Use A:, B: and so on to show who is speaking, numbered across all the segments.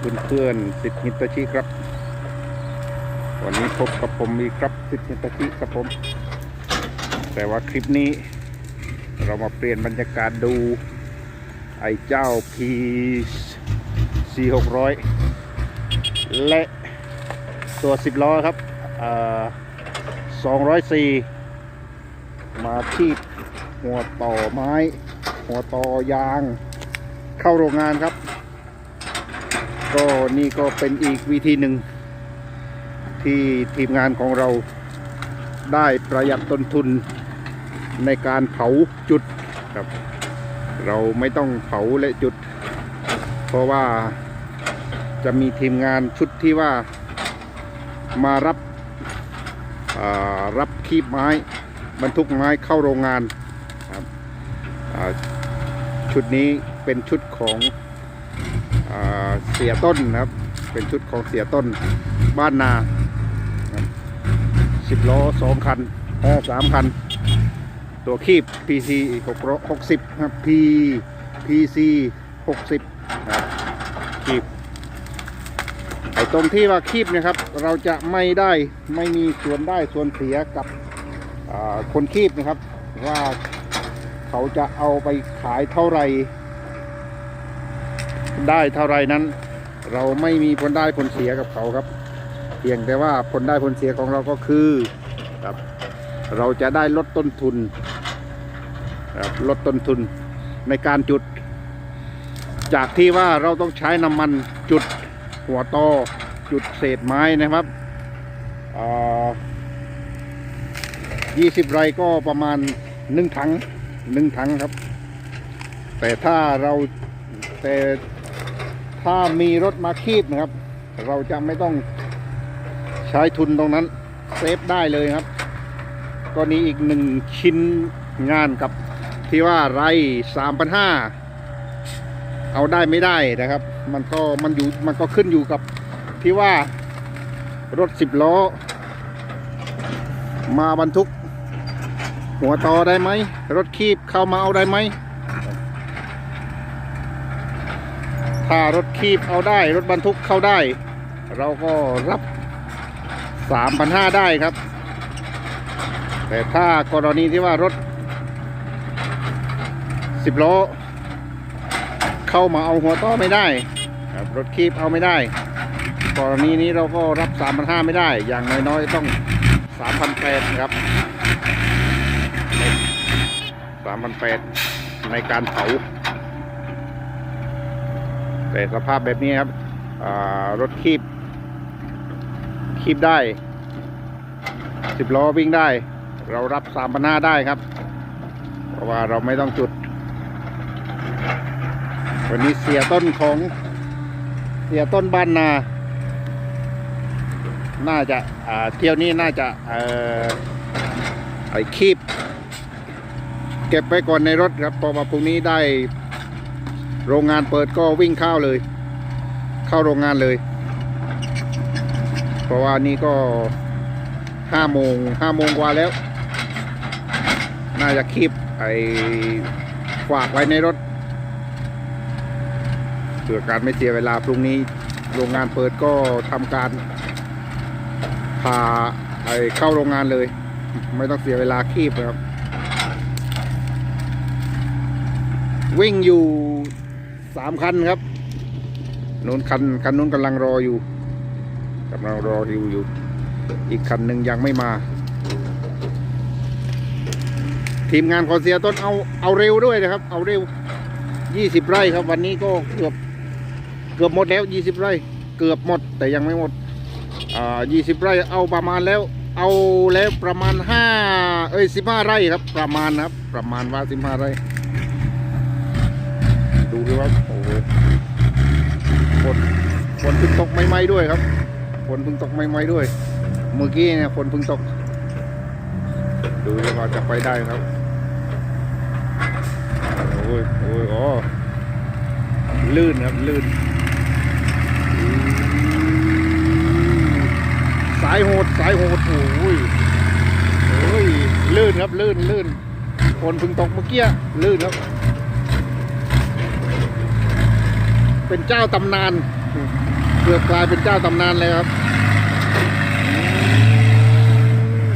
A: เพื่อนเพื่อนๆสิทธิฮิตาชิครับ วันนี้พบกับผมอีกครับสิทธิฮิตาชิครับผม แต่ว่าคลิปนี้ เรามาเปลี่ยนบรรยากาศดู ไอ้เจ้า P 4 6 0 0 และตัว 10 ล้อครับอ่า204 มาที่หัวต่อไม้ หัวต่อยาง เข้าโรงงานครับ ก็นี่ก็เป็นอีกวิธีหนึ่ง ที่ทีมงานของเราได้ประหยัดต้นทุนในการเผาจุดครับ เราไม่ต้องเผาและจุด เพราะว่าจะมีทีมงานชุดที่ว่ามารับรับคีบไม้บรรทุกไม้เข้าโรงงานครับชุดนี้เป็นชุดของ เสียต้นนะครับ เป็นชุดของเสียต้นบ้านนาสิบล้อสองคันแอสามคัน ตัวคีบ PC 6 60ครับ P PC 60ครับคีบไอ้ตรงที่ว่าคีบนะครับ เราจะไม่ได้ไม่มีส่วนได้ส่วนเสียกับคนคีบนะครับ ว่าเขาจะเอาไปขายเท่าไหร่ ได้เท่าไรนั้น เราไม่มีผลได้ผลเสียกับเขาครับ เพียงแต่ว่าผลได้ผลเสียของเราก็คือครับเราจะได้ลดต้นทุนครับลดต้นทุนในการจุด จากที่ว่าเราต้องใช้น้ำมันจุดหัวตอจุดเศษไม้นะครับอ่ายี่สิบไรก็ประมาณหนึ่งถังหนึ่งถังครับ แต่ถ้าเราแต่ ถ้ามีรถมาคีบนะครับ เราจะไม่ต้องใช้ทุนตรงนั้นเซฟได้เลยครับ ก็นี้อีกหนึ่งชิ้นงานกับที่ว่าไรสามพันห้าเอาได้ไม่ได้นะครับ มันก็มันอยู่มันก็ขึ้นอยู่กับที่ว่ารถสิบล้อ มาบรรทุก หัวต่อได้ไหม รถคีบเข้ามาเอาได้ไหม ถ้ารถคีบเอาได้ รถบรรทุกเข้าได้ เราก็รับสามพันห้าได้ครับ แต่ถ้ากรณีที่ว่ารถสิบล้อ เข้ามาเอาหัวต่อไม่ได้ครับรถคีบเอาไม่ได้ กรณีนี้เราก็รับสามพันห้าไม่ได้ อย่างน้อยๆต้องสามพันครับสามพันแปดในการเผา แต่สภาพแบบนี้ครับรถคีบคีบได้สิบล้อวิ่งได้ เรารับสามพันห้าได้ครับ เพราะว่าเราไม่ต้องจุด วันนี้เสียต้นของเสียต้นบ้านนา น่าจะเที่ยวนี้น่าจะไอ้คีบ เก็บไว้ก่อนในรถครับพอมาพรุ่งนี้ได้ โรงงานเปิดก็วิ่งเข้าเลย เข้าโรงงานเลย เพราะว่านี่ก็ห้าโมงห้าโมงกว่าแล้ว น่าจะคีบไอ้ฝากไว้ในรถเพื่อการไม่เสียเวลาพรุ่งนี้โรงงานเปิดก็ทำการพาไอ้เข้าโรงงานเลย ไม่ต้องเสียเวลาคีบนะครับ วิ่งอยู่ สามคันครับนู้นคันคันนู้นกำลังรออยู่กำลังรออยู่อยู่ อีกคันหนึ่งยังไม่มา ทีมงานขอเสียต้นเอาเอาเร็วด้วยนะครับ เอาเร็วยี่สิบไร่ครับ วันนี้ก็เกือบเกือบหมดแล้วยี่สิบไร่ เกือบหมดแต่ยังไม่หมดอ่ายี่สิบไร่เอาประมาณแล้ว เอาแล้วประมาณห้าเอ้ยสิบห้าไร่ครับ ประมาณครับ ประมาณว่าสิบห้าไร่ ดูว่าโอ้โหฝนฝนเพิ่งตกไม่ๆด้วยครับฝนเพิ่งตกไม่ๆด้วย เมื่อกี้เนี่ยฝนเพิ่งตก ดูดิว่าจะไปได้ครับโอ้ยโอ้ยอ๋อลื่นครับลื่น สายโหดสายโหดโอ้ยโอ้ยลื่นครับลื่นลื่นฝนเพิ่งตกเมื่อกี้ลื่นครับ เป็นเจ้าตำนานเกือบกลายเป็นเจ้าตำนานเลยครับ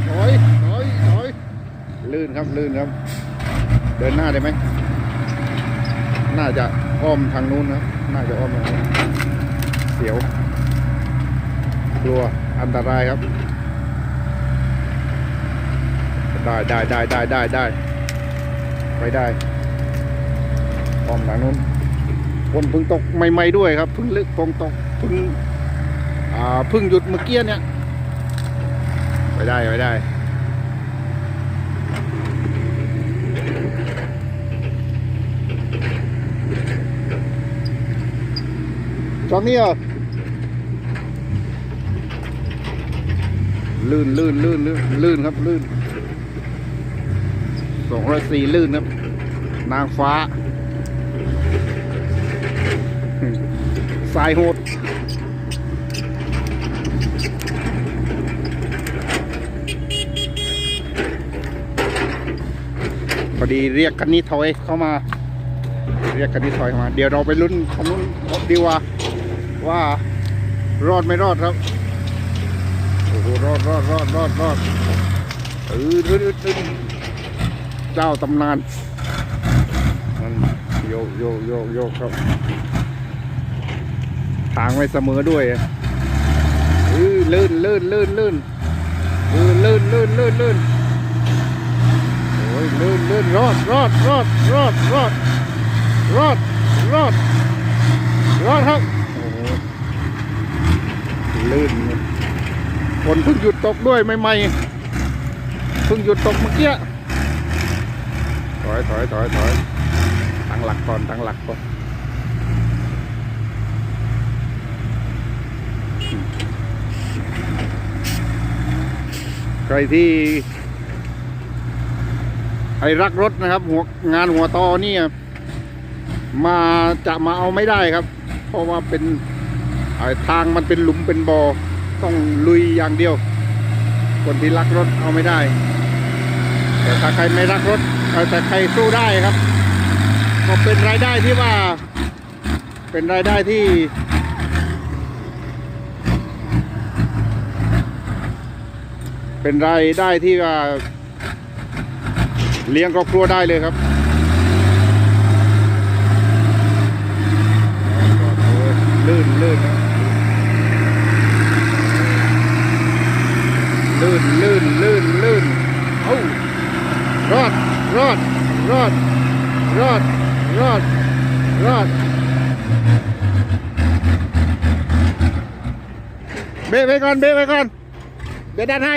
A: ถอยถอยถอยลื่นครับลื่นครับ เดินหน้าได้ไหมน่าจะอ้อมทางนู้นนะน่าจะอ้อมทางนู้นเสียว กลัวอันตรายครับ ได้ได้ได้ได้ได้ได้ไปได้อ้อมทางนู้น ฝนเพิ่งตกใหม่ๆด้วยครับเพิ่งลึกฝนตกเพิ่งอ่าเพิ่งหยุดเมื่อกี้เนี่ยไปได้ไปได้จองนี่เหรอลื่นลื่นลื่นลื่นลื่นครับลื่นสองร้อยสี่ลื่นครับ นางฟ้า สายโหดพอดีเรียกคันนี้ถอยเข้ามา เรียกคันนี้ถอยเข้ามา เดี๋ยวเราไปลุ้นคันนู้นดีว่าว่ารอดไม่รอดครับโอ้โหรอดรอดรอดรอดรอดเออเออเออเออเจ้าตำนานมันโยกโยกโยกโยกครับ ทางไม่เสมอด้วยเออลื่นลื่นลื่นลื่นลื่นลื่นลื่นลื่นโอ้ยลื่นลื่นรอดรอดรอดรอดรอดรอดรอดรอดครับโอ้ลื่นฝนเพิ่งหยุดตกด้วยใหม่ๆเพิ่งหยุดตกเมื่อกี้ถอยถอยถอยถอยตั้งหลักก่อนตั้งหลักก่อน ใครที่ใครรักรถนะครับ หัวงานหัวตอเนี่ยมาจะมาเอาไม่ได้ครับ เพราะว่าเป็นเอ่อทางมันเป็นหลุมเป็นบอ่อต้องลุยอย่างเดียว คนที่รักรถเอาไม่ได้ แต่ถ้าใครไม่รักรถแต่ใครสู้ได้ครับ ก็เป็นรายได้ที่ว่า เป็นรายได้ที่ เป็นรายได้ที่ว่าเลี้ยงครอบครัวได้เลยครับลื่นลื่นลื่นลื่นลื่นลื่นเอ้ารอดรอดรอดรอดรอดรอดเบรกไว้ก่อนเบรกไว้ก่อนเดี๋ยวดันให้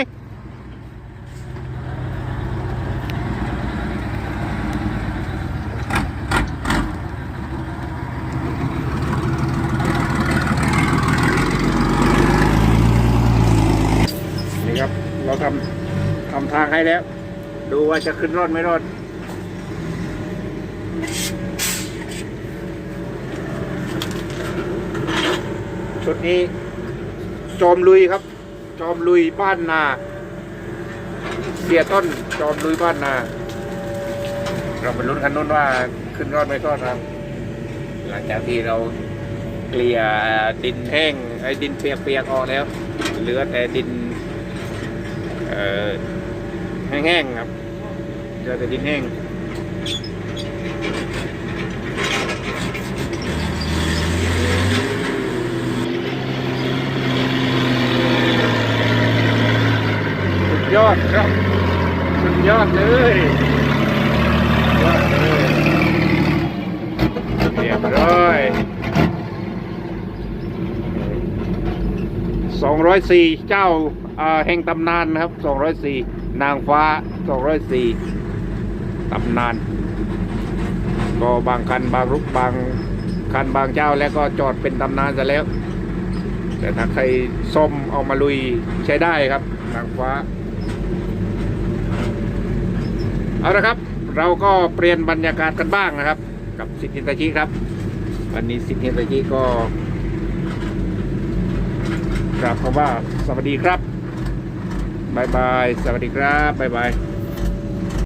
A: นี่ครับ เราทำทำทาง ให้แล้ว ดูว่าจะขึ้นรอดไม่รอดชุดนี้ จอมลุยครับ จอมลุยบ้านนาเสียต้นจอมลุยบ้านนา เราไปลุ้นกันนู้นว่าขึ้นรอดไม่รอดครับ หลังจากที่เราเกลี่ยดินแห้งไอ้ดินเปียกๆออกแล้วเหลือแต่ดิน เอ่อ แห้งๆครับเหลือแต่ดินแห้งสุดยอดครับสุดยอดเลยสุดยอดเลยเรียบร้อยสองร้อยสี่เจ้าอ่าแห่งตำนานนะครับสองร้อยสี่ นางฟ้าสองร้อยสี่ตำนาน ก็บางคันบางรุกบางคันบางเจ้าแล้วก็จอดเป็นตำนานซะแล้ว แต่ถ้าใครส้มเอามาลุยใช้ได้ครับ นางฟ้า เอาละครับ เราก็เปลี่ยนบรรยากาศกันบ้างนะครับ กับสิทธิตาชิครับ วันนี้สิทธิตาชิก็กราบคำว่าสวัสดีครับ บายบาย สวัสดีครับบายบาย